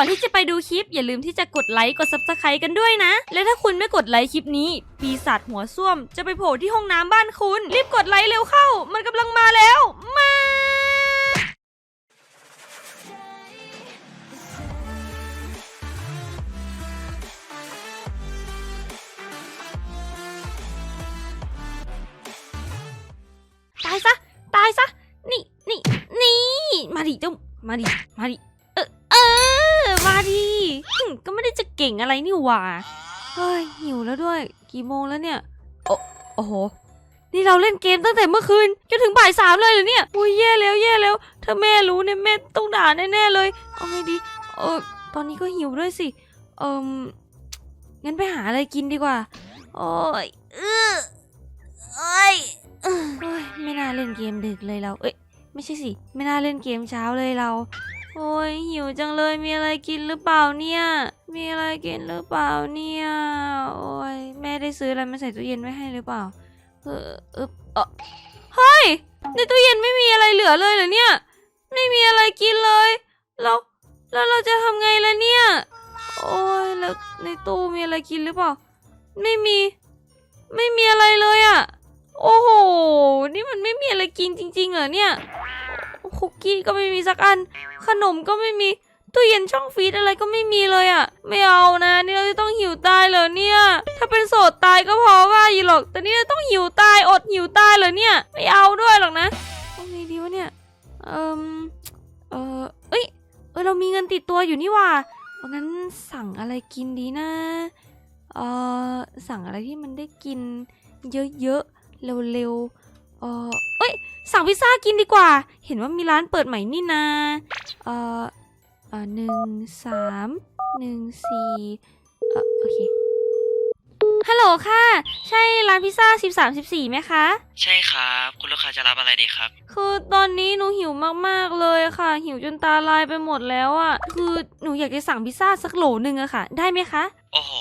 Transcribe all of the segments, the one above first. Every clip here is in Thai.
ก่อนที่จะไปดูคลิปอย่าลืมที่จะกดไลค์กด subscribe กันด้วยนะ และถ้าคุณไม่กดไลค์คลิปนี้ ปีศาจหัวส้วม จะไปโผล่ที่ห้องน้ำบ้านคุณ รีบกดไลค์เร็วเข้า มันกำลังมาแล้วมาตายซะ ตายซะ นี่ นี่ นี่ มาดิเจ้ามาดิ มาดิ เออ เออ ก็ไม่ได้จะเก่งอะไรนี่หว่าเฮ้ยหิวแล้วด้วย กี่โมงแล้วเนี่ย โอโอ้โห นี่เราเล่นเกมตั้งแต่เมื่อคืนจนถึงบ่ายสามเลยเหรอเนี่ยอุ้ยแย่แล้วแย่แล้ว ถ้าแม่รู้เนี่ยแม่ต้องด่าแน่ๆเลย เอาไงดี เออตอนนี้ก็หิวด้วยสิ เอิมงั้นไปหาอะไรกินดีกว่า โอ้ยเออโอ้ยเอ้ยโอ้ย ไม่น่าเล่นเกมดึกเลยเรา เอ้ย ไม่ใช่สิ ไม่น่าเล่นเกมเช้าเลยเรา โอ้ยหิวจังเลยมีอะไรกินหรือเปล่าเนี่ย มีอะไรกินหรือเปล่าเนี่ย โอ้ยแม่ได้ซื้ออะไรมาใส่ตู้เย็นไว้ให้หรือเปล่า เออเออเออเฮ้ยในตู้เย็นไม่มีอะไรเหลือเลยเหรอเนี่ย ไม่มีอะไรกินเลยแล้วแล้วเราจะทำไงล่ะเนี่ย โอ้ยแล้วในตู้มีอะไรกินหรือเปล่า ไม่มี ไม่มีอะไรเลยอะ่ะ โอ้โห นี่มันไม่มีอะไรกินจริงๆเหรอเนี่ย คุกกี้ก็ไม่มีสักอัน ขนมก็ไม่มี ตู้เย็นช่องฟรีซอะไรก็ไม่มีเลยอะ่ะ ไม่เอานะ นี่เราจะต้องหิวตายเหรอเนี่ย ถ้าเป็นโสดตายก็พอว่าอยู่หรอก แต่นี่เราต้องหิวตายอดหิวตายเหรอเนี่ย ไม่เอาด้วยหรอกนะเอาไงดีวะเนี่ย เอ่มเออเอ้ย เออเรามีเงินติดตัวอยู่นี่ว่าเพราะงั้นสั่งอะไรกินดีนะ เออสั่งอะไรที่มันได้กินเยอะๆ เร็วๆ เออเอ้ย สั่งพิซซ่ากินดีกว่า เห็นว่ามีร้านเปิดใหม่นี่นาเออเออหนึ่งสามหนึ่งสี่เออโอเคฮัลโหลค่ะ ใช่ร้านพิซซ่าสิบสามสิบสี่ไหมคะ ใช่ครับ คุณลูกค้าจะรับอะไรดีครับ คือตอนนี้หนูหิวมากๆเลยค่ะ หิวจนตาลายไปหมดแล้วอะ่ะ คือหนูอยากจะสั่งพิซซ่าสักโหลหนึ่งอะค่ะ ได้ไหมคะ โอ้โห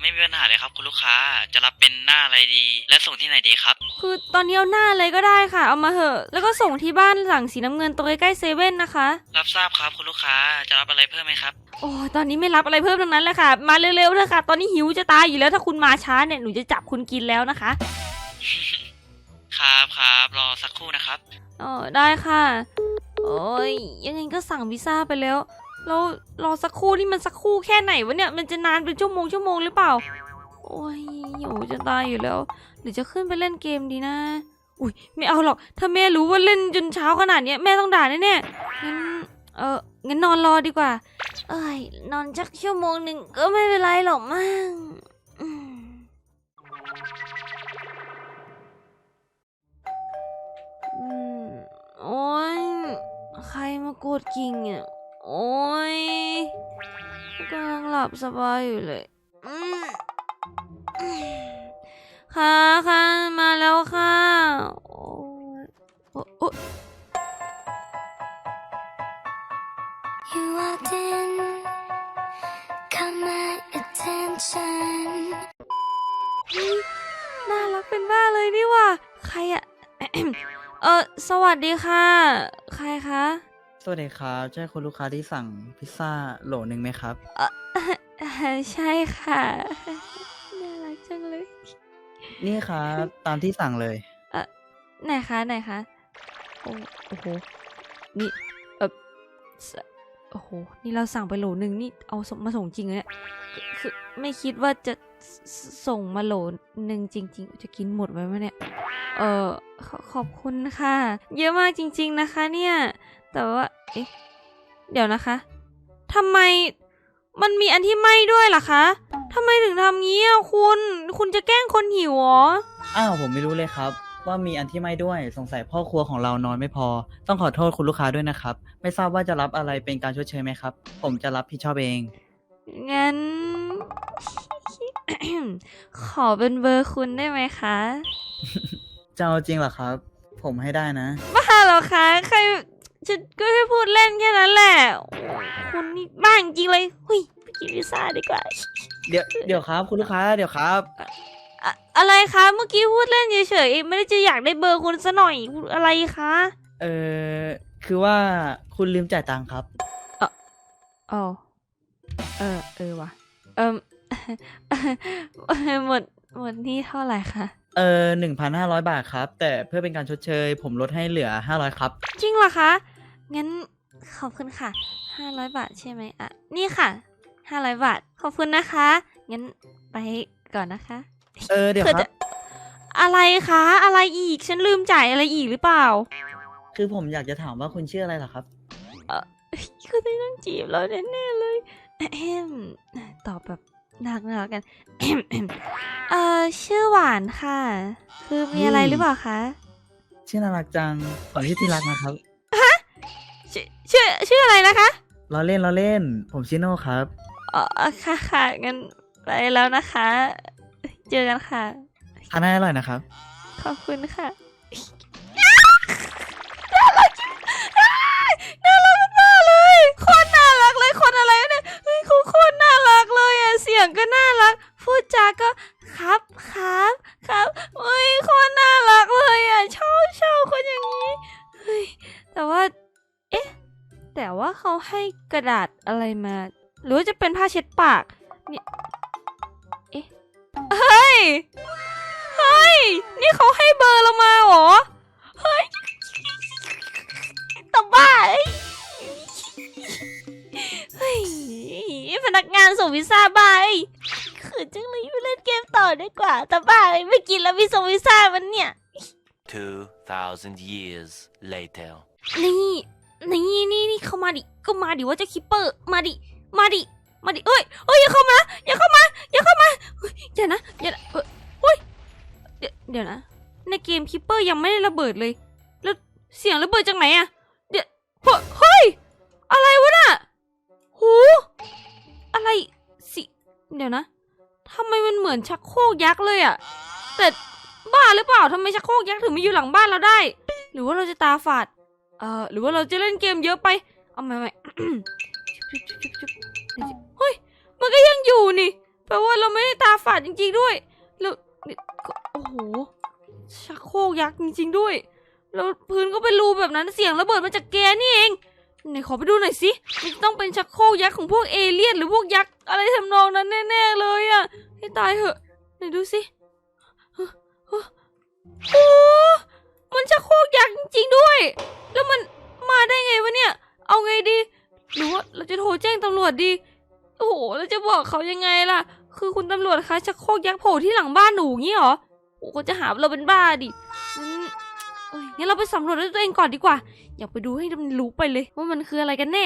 ไม่มีปัญหาเลยครับคุณลูกค้าจะรับเป็นหน้าอะไรดี และส่งที่ไหนดีครับ คือตอนนี้เอาหน้าเลยก็ได้ค่ะ เอามาเถอะ แล้วก็ส่งที่บ้านหลังสีน้ำเงินตรงใกล้ๆเซเว่นนะคะ รับทราบครับคุณลูกค้าจะรับอะไรเพิ่มไหมครับ โอ้ยตอนนี้ไม่รับอะไรเพิ่มทั้งนั้นเลยค่ะ มาเร็วๆเถอะค่ะ ตอนนี้หิวจะตายอยู่แล้วถ้าคุณมาช้าเนี่ยหนูจะจับคุณกินแล้วนะคะ ครับครับรอสักครู่นะครับอ๋อได้ค่ะ โอ้ยยังไงก็สั่งพิซซ่าไปแล้ว แล้วรอสักครู่นี่มันสักครู่แค่ไหนวะเนี่ย มันจะนานเป็นชั่วโมงชั่วโมงหรือเปล่า โอ้ยหิวจะตายอยู่แล้ว หรือจะขึ้นไปเล่นเกมดีนะ อุ้ยไม่เอาหรอก ถ้าแม่รู้ว่าเล่นจนเช้าขนาดเนี้ยแม่ต้องด่าแน่ๆงั้นเอองั้นนอนรอดีกว่า เอ้ยนอนจักชั่วโมงหนึ่งก็ไม่เป็นไรหรอกมั้งอืมอืมโอ้ยใครมากดกิ่งอะ โอ้ยกำลังหลับสบายอยู่เลยอืมอืมค่ะค่ะมาแล้วค่ะ โอ้ยโอ้โอ้ You walked in, caught my attention. น่ารักเป็นบ้าเลยนี่หว่า ใครอะเออสวัสดีค่ะ ใครคะ สวัสดีครับใช่คุณลูกค้าที่สั่งพิซซ่าโหลหนึ่งไหมครับเอ่อใช่ค่ะ น่ารักจังเลย นี่ครับตามที่สั่งเลย ไหนคะไหนคะโอ้โอ้โห นี่เออสโอ้โห นี่เราสั่งไปโหลหนึ่งนี่เอาส่งมาส่งจริงเหรอเนี่ยคือคือไม่คิดว่าจะสส่งมาโหลหนึ่งจริง ๆ จะกินหมดไหมวะเนี่ย เออขอขอบคุณค่ะ เยอะมากจริง ๆ นะคะเนี่ย แต่ว่า เอ๊ะ เดี๋ยวนะคะ ทำไมมันมีอันที่ไหม้ด้วยล่ะคะ ทำไมถึงทำงี้อะคุณ คุณจะแกล้งคนหิวเหรอ อ้าวผมไม่รู้เลยครับ ว่ามีอันที่ไม่ด้วยสงสัยพ่อครัวของเรานอนไม่พอ ต้องขอโทษคุณลูกค้าด้วยนะครับ ไม่ทราบว่าจะรับอะไรเป็นการชดเชยไหมครับ ผมจะรับผิดชอบเอง งั้น ขอเป็นเบอร์คุณได้ไหมคะ จะเอาจริงเหรอครับ ผมให้ได้นะ บ้าเหรอคะ ใคร ฉันก็แค่พูดเล่นแค่นั้นแหละโอ้ยคุณนี่บ้าจริงๆเลยหุยไปกินพิซซ่าดีกว่า เดี๋ยวเดี๋ยวครับคุณลูกค้าเดี๋ยวครับ อะอะไรคะเมื่อกี้พูดเล่นเฉยๆไม่ได้จะอยากได้เบอร์คุณซะหน่อยคุณอะไรคะเออคือว่าคุณลืมจ่ายตังค์ครับ อ๋อเออเออว่ะเอิม หมดหมดนี่เท่าไหร่คะเออหนึ่งพันห้าร้อยบาทครับ แต่เพื่อเป็นการชดเชย ผมลดให้เหลือห้าร้อยครับ จริงเหรอคะ งั้นขอบคุณค่ะห้าร้อยบาทใช่ไหมอะ นี่ค่ะห้าร้อยบาท ขอบคุณนะคะ งั้นไปก่อนนะคะ เออเดี๋ยวเผื่อครัจะบอะไรคะ อะไรอีก ฉันลืมจ่ายอะไรอีกหรือเปล่า คือผมอยากจะถามว่าคุณชื่ออะไรเหรอครับคือไม่ต้องจีบเราแน่ๆเลยแอมตอบแบบน่ารักน่ารักกันเอ่อชื่อหวานค่ะ คือมีอะไรอืมหรือเปล่าคะ ชื่อน่ารักจังผมชื่อที่รักนะครับ ชื่อชื่อชื่ออะไรนะคะล้อเล่นล้อเล่น ผมชิโน่ครับ อ๋อค่ะค่ะงั้นไปแล้วนะคะ เจอกันค่ะทานให้อร่อยนะครับ ขอบคุณค่ะ อะไรมา หรือว่าจะเป็นผ้าเช็ดปากเนี่ยเอ๊ะเฮ้ยเฮ้ยนี่เขาให้เบอร์เรามาเหรอเฮ้ยตบบ้าเอ้ยเฮ้ยพนักงานส่งพิซซ่าบายขืนจังเลยไปเล่นเกมต่อดีกว่าตบบ้าเอ้ยไม่กินแล้วพี่ส่งพิซซ่ามันเนี่ย2,000 years later. นี่ นี่นี่นี่เข้ามาดิ ก็มาดิว่าเจะคิปเปอร์ มาดิ มาดิ มาดิเอ้ยเอ้ยอย่าเข้ามา อย่าเข้ามา อย่าเข้ามาเฮ้ยอย่านะ อย่านะเอ้ยเฮ้ยเดี๋ยวเดี๋ยวนะ ในเกมคิปเปอร์ยังไม่ได้ระเบิดเลย แล้วเสียงระเบิดจากไหนอะเดี๋ยวเฮ้ยเฮ้ยอะไรวะน่ะหูอะไรสิ เดี๋ยวนะทำไมมันเหมือนชักโครกยักษ์เลยอะแต่บ้าหรือเปล่าทำไมชักโครกยักษ์ถึงมาอยู่หลังบ้านเราได้ หรือว่าเราจะตาฝาด เอ่อ หรือว่าเราจะเล่นเกมเยอะไป เอาใหม่ใหม่เฮ้ย มันก็ยังอยู่นี่ แปลว่าเราไม่ได้ตาฝาดจริงๆด้วยแล้วโอ้โห ชักโครกยักษ์จริง ๆด้วย แล้วพื้นก็เป็นรูแบบนั้น เสียงระเบิดมาจากแกนี่เอง ไหนขอไปดูหน่อยสิ มันต้องเป็นชักโครกยักษ์ของพวกเอเลี่ยนหรือพวกยักษ์อะไรทำนองนั้นแน่ๆเลยอะให้ตายเถอะ ไหนดูสิ โอ้มันชักโครกยักษ์จริงๆด้วย แล้วมันมาได้ไงวะเนี่ย เอาไงดี หรือว่าเราจะโทรแจ้งตำรวจดี โอ้โหเราจะบอกเขายังไงล่ะ คือคุณตำรวจคะชักโครกยักษ์โผล่ที่หลังบ้านหนูงี้เหรอโอ้เขาจะหาเราเป็นบ้าดิงั้นเอ้ยงั้นเราไปสำรวจด้วยตัวเองก่อนดีกว่า อยากไปดูให้มันรู้ไปเลย ว่ามันคืออะไรกันแน่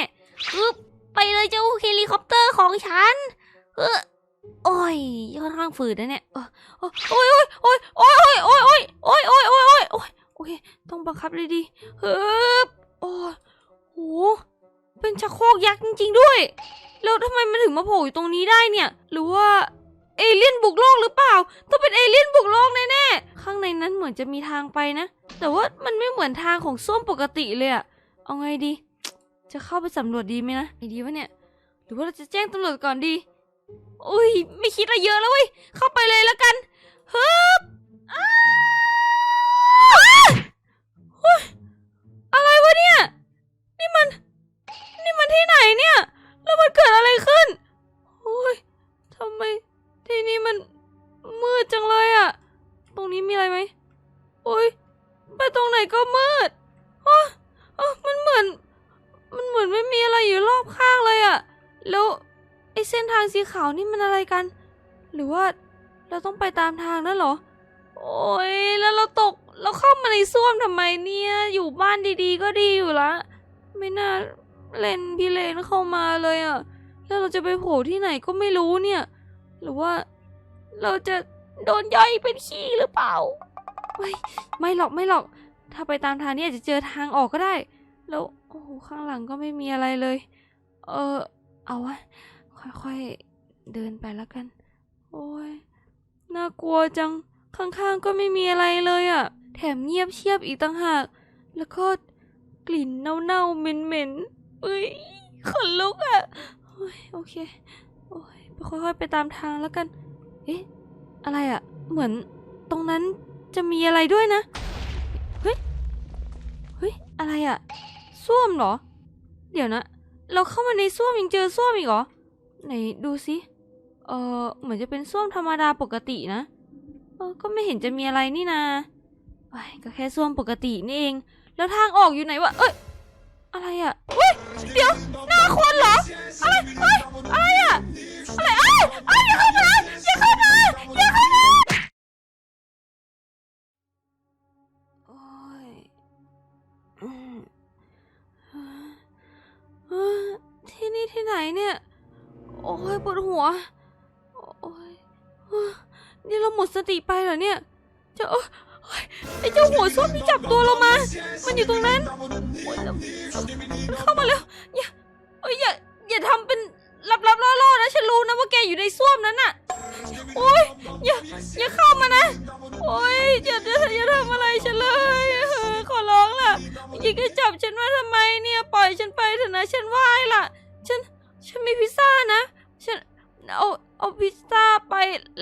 อึ๊บไปเลยเจ้าเฮลิคอปเตอร์ของฉัน เออโอ้ยค่อนข้างฝืดนะเนี่ยเออโอ้ยโอ้ยโอ้ยโอ้ยโอ้ยโอ้ยโอ้ยโอ้ยโอ้ยโอ้ยโอ้ยโอเคต้องบังคับดีๆฮึบโอ้ย โหเป็นชักโครกยักษ์จริง ๆ ด้วย แล้วทำไมมันถึงมาโผล่อยู่ตรงนี้ได้เนี่ย หรือว่าเอเลี่ยนบุกโลกหรือเปล่า ต้องเป็นเอเลี่ยนบุกโลกแน่ๆ ข้างในนั้นเหมือนจะมีทางไปนะ แต่ว่ามันไม่เหมือนทางของส้วมปกติเลยอะเอาไงดี จะเข้าไปสำรวจดีไหมนะไอดีวะเนี่ย หรือว่าเราจะแจ้งตำรวจก่อนดี อุ้ย ไม่คิดอะไรเยอะแล้วเว้ย เข้าไปเลยแล้วกันฮึบอ้าเฮ้ยอะไรวะเนี่ย นี่มัน นี่มันที่ไหนเนี่ย แล้วมันเกิดอะไรขึ้นโอ้ยทำไมที่นี่มันมืดจังเลยอะตรงนี้มีอะไรไหมโอ้ยไปตรงไหนก็มืดอ๋ออ๋อมันเหมือน มันเหมือนไม่มีอะไรอยู่รอบข้างเลยอะแล้วไอ้เส้นทางสีขาวนี่มันอะไรกัน หรือว่าเราต้องไปตามทางนั่นเหรอ โอ้ยแล้วเราตกเราเข้ามาในส้วมทำไมเนี่ย อยู่บ้านดีๆ ก็ดีอยู่ละ ไม่น่าเล่นพี่เลนเข้ามาเลยอะ่ะ แล้วเราจะไปโผล่ที่ไหนก็ไม่รู้เนี่ย หรือว่าเราจะโดนย่อยเป็นขี้หรือเปล่า ไม่ไม่หรอกไม่หรอก ถ้าไปตามทางนี้อาจจะเจอทางออกก็ได้ แล้วโอ้โหข้างหลังก็ไม่มีอะไรเลย เออเอาวะค่อยๆเดินไปแล้วกัน โอ้ยน่ากลัวจังข้างๆก็ไม่มีอะไรเลยอะ่ะ แถมเงียบเชียบอีกต่างหาก แล้วก็ กลิ่นเน่าๆเหม็นๆเอ้ยขนลุกอะ่ะโอเคโอ้ยไปค่อยๆไปตามทางแล้วกัน เอ๊ะอะไรอะ่ะ เหมือนตรงนั้นจะมีอะไรด้วยนะ เฮ้ย เฮ้ย อะไรอะ่ะส้วมเหรอ เดี๋ยวนะ เราเข้ามาในส้วมยังเจอส้วมอีกเหรอ ไหนดูสิเออเหมือนจะเป็นส้วมธรรมดาปกตินะ เออ ก็ไม่เห็นจะมีอะไรนี่นาเอ้ยก็แค่ส้วมปกตินี่เอง แล้วทางออกอยู่ไหนวะ เอ้ย อะไรอะเฮ้ย เดี๋ยว หน้าคนเหรอ อะไรเฮ้ย อะไรอะอะไรเอ้ยเอ้ยอย่าเข้ามา อย่าเข้ามา อย่าเข้ามาโอ้ยอือที่นี่ที่ไหนเนี่ย โอ้ยปวดหัว โอ้ยนี่เราหมดสติไปเหรอเนี่ยเจ้า ไอ้เจ้าหัวส้มที่จับตัวเรามา มันอยู่ตรงนั้นโอ้ยแล้วมันเข้ามาแล้วอย่าเอ้ยอย่าอย่าทำเป็นลับๆล่อๆนะฉันรู้นะว่าแกอยู่ในส้วมนั้นน่ะ โอ้ยอย่าอย่าเข้ามานะ โอ้ยอย่าอย่าอย่าทำอะไรฉันเลยเออขอร้องล่ะยิงจะจับฉันมาทำไมเนี่ยปล่อยฉันไปเถอะนะฉันไหว้ล่ะ ฉันฉันมีพิซซ่านะ ฉันเอาเอาพิซซ่าไป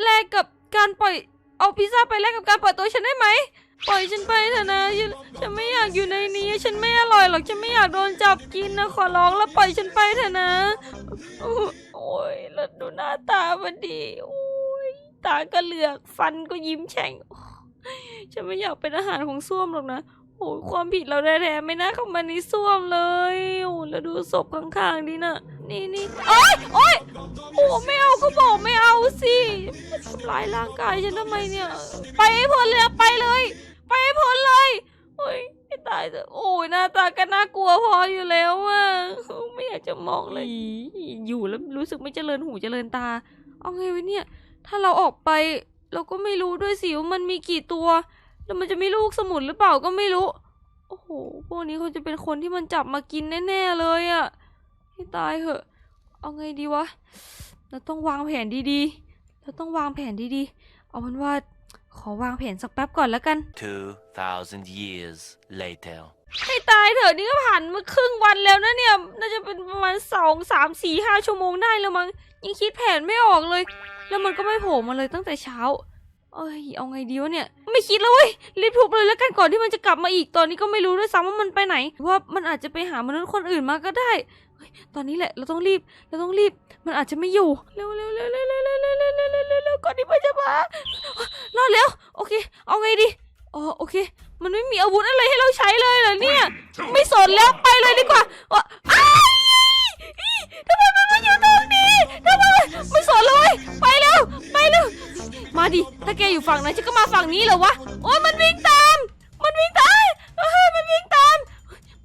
แลกกับการปล่อย เอาพิซซ่าไปแลกกับการปล่อยตัวฉันได้ไหมปล่อยฉันไปเถอะนะฉันฉันไม่อยากอยู่ในนี้ ฉันไม่อร่อยหรอกฉันไม่อยากโดนจับกินนะขอร้องแล้วปล่อยฉันไปเถอะนะ โอ้ยแล้วดูหน้าตามันดีโอ้ยตาก็เหลือกฟันก็ยิ้มแฉ่ง ฉันไม่อยากเป็นอาหารของส้วมหรอกนะ โอ้ยความผิดเราแท้ๆไม่น่าเข้ามาในส้วมเลยโอ้แล้วดูศพข้างๆดิน่ะ นี่นี่โอ้ยโอ้ยโอ้ไม่เอาก็บอกไม่เอาสิทำร้ายร่างกายฉันทำไมเนี่ย ไปให้พ้นเลยไปเลย ไปให้พ้นเลยโอ้ยไม่ตายเถอะโอ้ยหน้าตาก็น่ากลัวพออยู่แล้วอะไม่อยากจะมองเลย อยู่แล้วรู้สึกไม่เจริญหูเจริญตา เอาไงวะเนี่ย ถ้าเราออกไป เราก็ไม่รู้ด้วยสิว่ามันมีกี่ตัว แล้วมันจะมีลูกสมุนหรือเปล่าก็ไม่รู้ โอ้โห พวกนี้เขาจะเป็นคนที่มันจับมากินแน่ๆเลยอะ่ะ ให้ตายเหอะ เอาไงดีวะ เราต้องวางแผนดีๆ เราต้องวางแผนดีๆ เอาเป็นว่าขอวางแผนสักแป๊บก่อนแล้วกัน 2,000 years later. ให้ตายเถอะนี่ก็ผ่านมาครึ่งวันแล้วนะเนี่ย น่าจะเป็นประมาณสองสามสี่ห้าชั่วโมงได้แล้วมั้ง ยังคิดแผนไม่ออกเลย แล้วมันก็ไม่โผล่มาเลยตั้งแต่เช้า เอ้ยเอาไงดีวะเนี่ย ไม่คิดแล้วเว้ยรีบทุบเลยแล้วกันก่อนที่มันจะกลับมาอีกตอนนี้ก็ไม่รู้ด้วยซ้ำว่ามันไปไหนว่ามันอาจจะไปหามนุษย์คนอื่นมาก็ได้เฮ้ยตอนนี้แหละเราต้องรีบเราต้องรีบ มันอาจจะไม่อยู่เร็วเร็วเร็วเร็วเร็วเร็วเร็วเร็วเร็วเร็วเร็วเร็วก่อนที่มันจะมารอดแล้วโอเค เอาไงดีอ๋อโอเค มันไม่มีอาวุธอะไรให้เราใช้เลยเหรอเนี่ย ไม่สนแล้วไปเลยดีกว่าว่าอ้า ทำไมมันมาอยู่ตรงนี้ทำไมไม่สนเลยไปเร็วไปเร็วมาดิถ้าแกอยู่ฝั่งนั้นฉันก็มาฝั่งนี้เหรอวะโอ้ยมันวิ่งตาม มันวิ่งตามเฮ้ยมันวิ่งตาม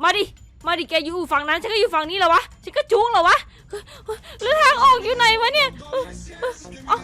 มาดิมาดิแกอยู่ฝั่งนั้นฉันก็อยู่ฝั่งนี้เหรอวะฉันก็จุกเหรอวะเฮ้ยเฮ้ยแล้วทางออกอยู่ไหนวะเนี่ยเอ้อ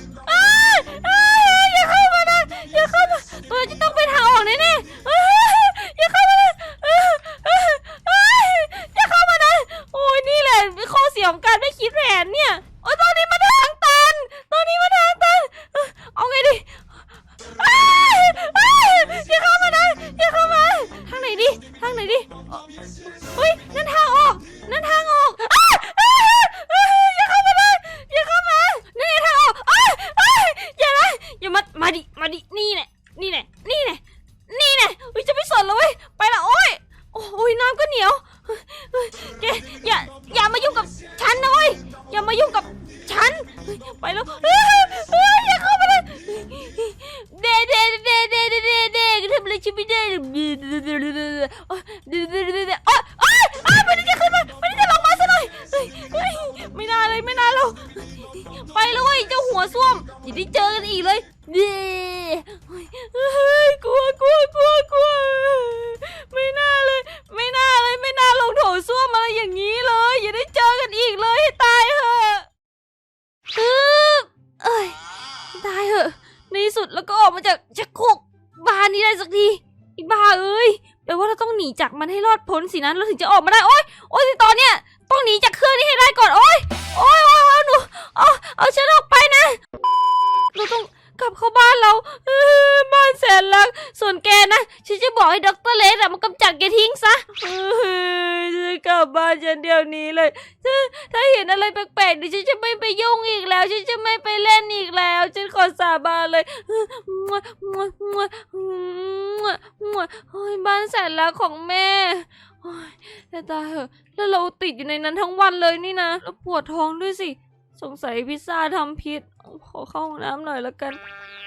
rakibi derim. ได้สักทีอีบ้าเอ้ยแปลว่าเราต้องหนีจากมันให้รอดพ้นสินะเราถึงจะออกมาได้โอ๊ยโอ๊ยตอนเนี้ยต้องหนีจากเครื่องนี้ให้ได้ก่อนโอ๊ยโอ๊ยโอ๊ยโอ๊ยหนูเอาเอาฉันออกไปนะเราต้องกลับเข้าบ้านเราบ้านแสนรักส่วนแกนะฉันจะบอกให้ด็อกเตอร์เลสอะมันกำจัดแกทิ้งซะเออฉันจะกลับบ้านฉันเดี๋ยวนี้เลยถ้าถ้าเห็นอะไรแปลกๆเดี๋ยวฉันจะไม่ไปยุ่งอีกแล้ว ฉันจะไม่ไปเล่นอีกแล้ว ฉันขอสาบานเลย ฮ้ยบ้านแสนรักของแม่แต่ตาเหอะแล้วเราติดอยู่ในนั้นทั้งวันเลยนี่นะ แล้วปวดท้องด้วยสิ สงสัยพิซซ่าทำผิดขอเข้าห้องน้ำหน่อยละกัน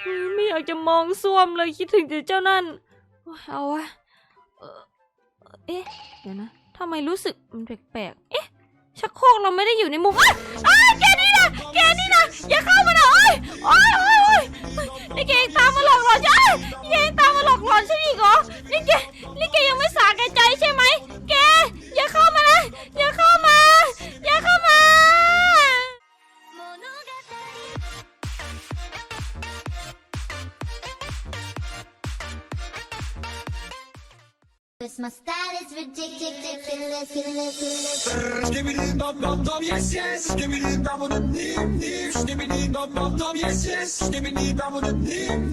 เฮ้ยไม่อยากจะมองซ่วมเลยคิดถึงแต่เจ้านั่น เอาวะเอ๊ะ เดี๋ยวนะทำไมรู้สึกมันแปลกๆ เอ๊ะ ชักโครกเราไม่ได้อยู่ในมุมอ้าวอ้าวแกนี่นะแกนี่นะอย่าเข้ามานะโอ๊ยโอ๊ยโอ๊ยโอ๊ยนี่แกยังตามมาหลอกหลอนฉันนี่แก My style is ridiculous, ridiculous, bum bum bum yes yes. Give me the bum bum nim nim. Give me bum bum bum yes yes. Give me the bum bum.